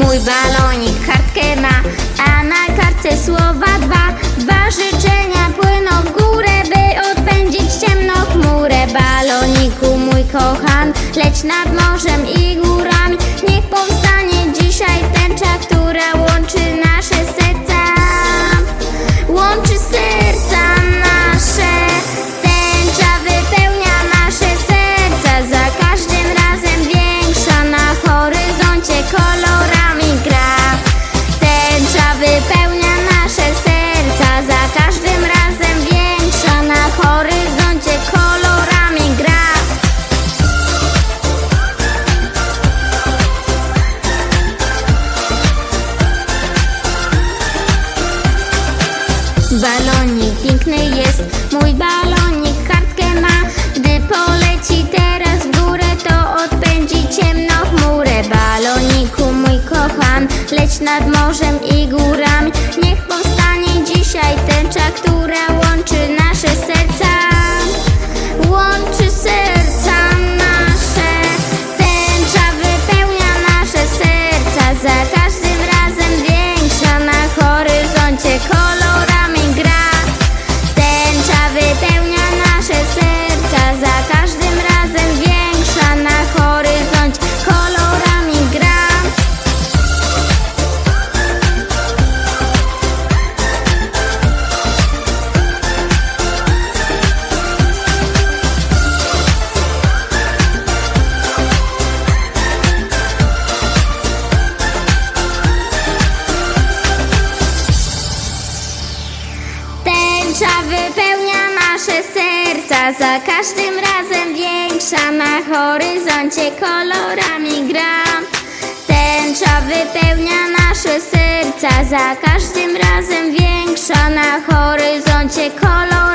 Mój balonik kartkę ma, a na kartce słowa dwa. Dwa życzenia płyną w górę, by odpędzić ciemną chmurę. Baloniku mój kochany, leć nad morzem i górami. Balonik piękny jest, mój balonik kartkę ma. Gdy poleci teraz w górę, to odpędzi ciemną chmurę. Baloniku mój kochan, leć nad morzem i górami. Niech powstanie dzisiaj tęcza, która łączy nasze serca. Nasze serca, za każdym razem większa na horyzoncie kolorami gra. Tęcza wypełnia nasze serca, za każdym razem większa na horyzoncie kolorami.